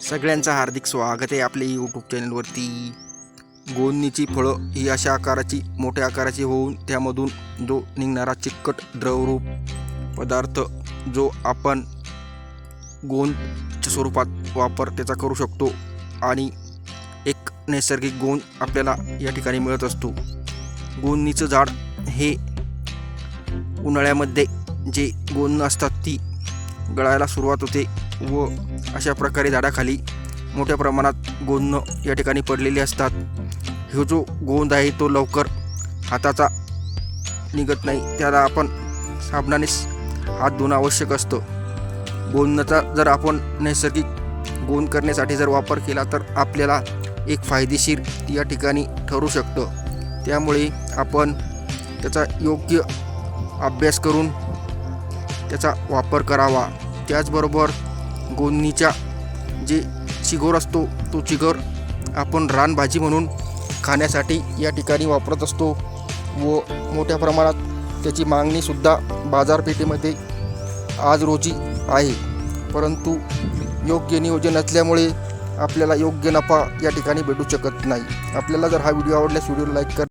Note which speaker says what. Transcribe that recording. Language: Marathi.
Speaker 1: सगळ्यांचं हार्दिक स्वागत आहे आपल्या यूट्यूब चॅनलवरती गोंदणीची फळं ही अशा आकाराची मोठ्या आकाराची होऊन त्यामधून जो निघणारा चिकट द्रवरूप पदार्थ जो आपण गोंदच्या स्वरूपात वापर त्याचा करू शकतो आणि एक नैसर्गिक गोंद आपल्याला या ठिकाणी मिळत असतो. गोंदणीचं झाड हे उन्हाळ्यामध्ये जे गोंद असतात ती गळायला सुरुवात होते. व अशा प्रकारे झाडाखाली मोठ्या प्रमाणात गोंद या ठिकाणी पडलेले असतात. हा जो गोंद आहे तो लवकर हाताचा निघत नाही. त्याला आपण साबणानेच हात धुणं आवश्यक असतं. गोंदचा जर आपण नैसर्गिक गोंद करण्यासाठी जर वापर केला तर आपल्याला एक फायदेशीर या ठिकाणी ठरू शकतं. त्यामुळे आपण त्याचा योग्य अभ्यास करून त्याचा वापर करावा. त्याचबरोबर गोंदणीच्या जे चिगोर असतो तो चिगोर आपण रानभाजी म्हणून खाण्यासाठी या ठिकाणी वापरत असतो व मोठ्या प्रमाणात त्याची मागणीसुद्धा बाजारपेठेमध्ये आज रोजी आहे. परंतु योग्य नियोजन असल्यामुळे आपल्याला योग्य नफा या ठिकाणी भेटू शकत नाही. आपल्याला जर हा व्हिडिओ आवडल्यास व्हिडिओला लाईक कर